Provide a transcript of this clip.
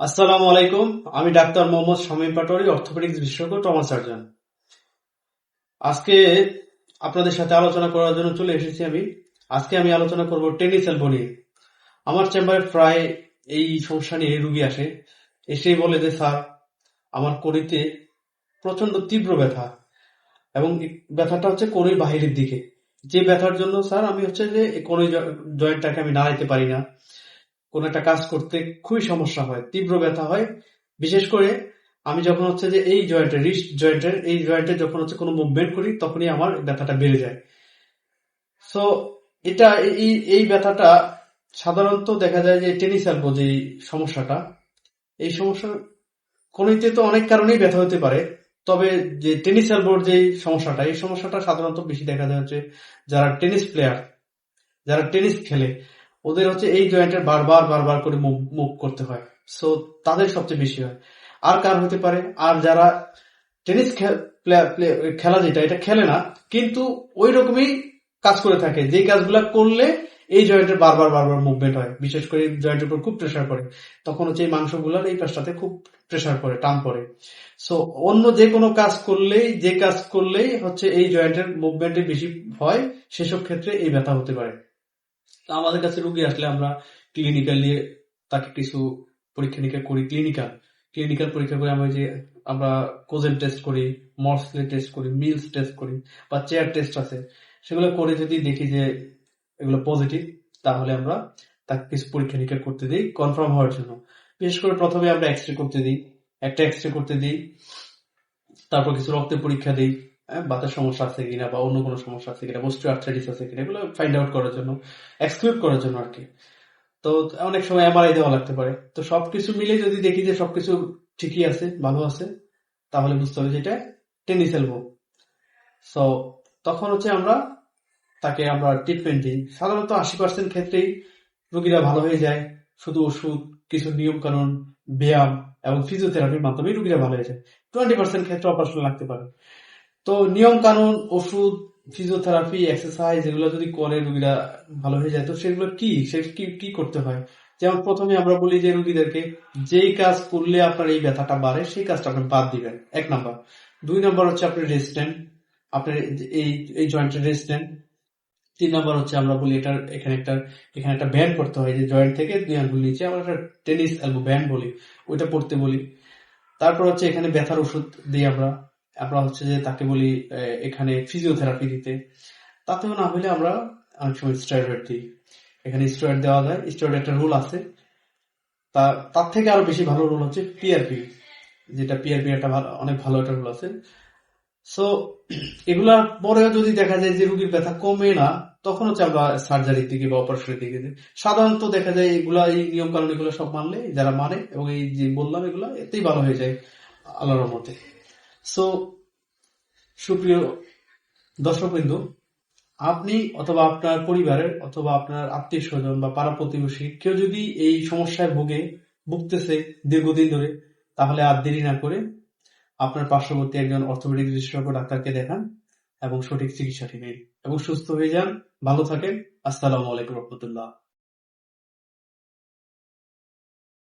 আসসালামু আলাইকুম, আমি ডাক্তার মোহাম্মদ শামীম পাটোয়ারি, অর্থোপেডিক্স বিশেষজ্ঞ ট্রমা সার্জন আজকে আপনাদের সাথে আলোচনা করার জন্য চলে এসেছি আমি। আজকে আমি আলোচনা করব টেনিস এলবো নিয়ে আমার চেম্বারে প্রায় এই সমস্যা নিয়ে রুগী আসে। এসেই বলে যে, স্যার, আমার কড়িতে প্রচণ্ড তীব্র ব্যথা এবং ব্যথাটা হচ্ছে কোনোই বাহিরের দিকে। যে ব্যথার জন্য, স্যার, আমি হচ্ছে যে কোন জয়েন্টটাকে আমি নাড়াইতে পারি না। কোন একটা কাজ করতে খুবই সমস্যা হয়, তীব্র ব্যথা হয়। বিশেষ করে আমি যখন হচ্ছে যে এই জয়েন্টের রিস্ট জয়েন্টের এই জয়েন্টে যখন হচ্ছে কোনো মুভমেন্ট করি, তখনই আমার ব্যথাটা বেড়ে যায়। সো এটা এই এই ব্যথাটা সাধারণত দেখা যায় যে টেনিস এলবো যে সমস্যাটা, এই সমস্যা কোনোতে তো অনেক কারণেই ব্যথা হতে পারে, তবে যে টেনিস এলবোর যে সমস্যাটা, এই সমস্যাটা সাধারণত বেশি দেখা যায় হচ্ছে যারা টেনিস প্লেয়ার যারা টেনিস খেলে। ওদের হচ্ছে এই জয়েন্টের বারবার বারবার করে মুভ করতে হয়। সো তাদের সবচেয়ে বেশি হয়। আর কার হতে পারে? আর যারা টেনিস খেলা যেটা, এটা খেলে না, কিন্তু ওই রকমই কাজ করে থাকে। যে কাজগুলা করলে এই জয়েন্টের বারবার বারবার মুভমেন্ট হয়। বিশেষ করে জয়েন্টের উপর খুব প্রেশার পড়ে তখন হচ্ছে এই মাংসগুলোর এই পাশটাতে খুব প্রেশার পড়ে টান পড়ে। সো অন্য যে কোনো কাজ করলেই, যে কাজ করলেই হচ্ছে এই জয়েন্টের মুভমেন্টে বেশি হয়, সেসব ক্ষেত্রে এই ব্যথা হতে পারে। আমাদের কাছে রুগী আসলে আমরা ক্লিনিক্যাল তাকে কিছু পরীক্ষা নিরীক্ষা করি ক্লিনিক্যাল ক্লিনিক্যাল পরীক্ষা করে আমরা যে আমরা কোজেন টেস্ট করি মর্সলে টেস্ট করি মিলস টেস্ট করি, বা চেয়ার টেস্ট আছে। সেগুলো করে যদি দেখি যে এগুলো পজিটিভ তাহলে আমরা তাকে কিছু পরীক্ষা নিরীক্ষা করতে দিই কনফার্ম হওয়ার জন্য। বিশেষ করে প্রথমে আমরা এক্স রে করতে দিই, একটা এক্স রে করতে দিই, তারপর কিছু রক্তের পরীক্ষা দিই বাতের সমস্যা আছে কিনা বা অন্য কোনো সমস্যা আছে কিনা বস্তু আর্থাইটিস আছে কিনা, এগুলো ফাইন্ড আউট করার জন্য এক্সক্লুড করার জন্য আর কি। তো অনেক সময় এমআরআই দেওয়া লাগতে পারে। তো সবকিছু মিলে যদি দেখি যে সবকিছু ঠিকই আছে, ভালো আছে, তাহলে বুঝতে হবে যে এটা টেনিস এলবো সো তখন হচ্ছে আমরা তাকে আমরা ট্রিটমেন্ট দিই। সাধারণত আশি পার্সেন্ট ক্ষেত্রেই রোগীরা ভালো হয়ে যায়। শুধু ওষুধ, কিছু নিয়ম কানুন ব্যায়াম এবং ফিজিওথেরাপির মাধ্যমে রোগীরা ভালো হয়ে যায়। টোয়েন্টি পার্সেন্ট ক্ষেত্রে অপারেশন লাগতে পারে। তো নিয়ম কানুন, ওষুধ ফিজিওথেরাপি এক্সারসাইজ এগুলো যদি করে রুগীরা ভালো হয়ে যায়, তো সেগুলো কি? সে কি করতে হয়? যেমন প্রথমে আমরা বলি যে রুগীদেরকে যেই কাজ করলে আপনার এই ব্যথাটা বাড়ে, সেই কাজটা আপনি বাদ দিবেন। এক নাম্বার। দুই নাম্বার হচ্ছে আপনি রেস্টেন্ট আপনার এই এই জয়েন্টের রেস্টেন্ট তিন নাম্বার হচ্ছে আমরা বলি এটার, এখানে একটা এখানে একটা ব্যান্ড করতে হয়, যে জয়েন্ট থেকে দুই আঙ্গুল নিচে আমরা একটা টেনিস অ্যালবো ব্যান্ড বলি, ওইটা পড়তে বলি। তারপর হচ্ছে এখানে ব্যথার ওষুধ দিই আমরা। আমরা হচ্ছে যে তাকে বলি এখানে ফিজিওথেরাপি দিতে। তাতেও না হলে আমরা অনেক সময় স্টেরয়েড দিই। এখানে স্টেরয়েড দেওয়া যায়। স্টেরয়েড একটা রুল আছে। তা, তার থেকে আরও বেশি ভালো রুল হচ্ছে পিআরপি যেটা পিআরপি একটা অনেক ভালো একটা রুল আছে। সো এগুলা পরেও যদি দেখা যায় যে রুগীর ব্যথা কমে না, তখন হচ্ছে আমরা সার্জারির দিকে বা অপারেশনের দিকে সাধারণত দেখা যায় এগুলা এই নিয়ম কানুন এগুলো সব মানলে, যারা মানে এবং এই যে বললাম এগুলো, এতেই ভালো হয়ে যায় আল্লাহর মতে সো সুপ্রিয় দর্শকবৃন্দ, আপনি অথবা আপনার পরিবারের অথবা আপনার আত্মীয় স্বজন বা পাড়া প্রতিবেশী কেউ যদি এই সমস্যায় ভুগে, ভুগতেছে দীর্ঘদিন ধরে, তাহলে আর দেরি না করে আপনার পার্শ্ববর্তী একজন অর্থোপেডিক বিশেষজ্ঞ ডাক্তারকে দেখান এবং সঠিক চিকিৎসাটি নিন এবং সুস্থ হয়ে যান। ভালো থাকেন। আসসালামু আলাইকুম রহমতুল্লাহ।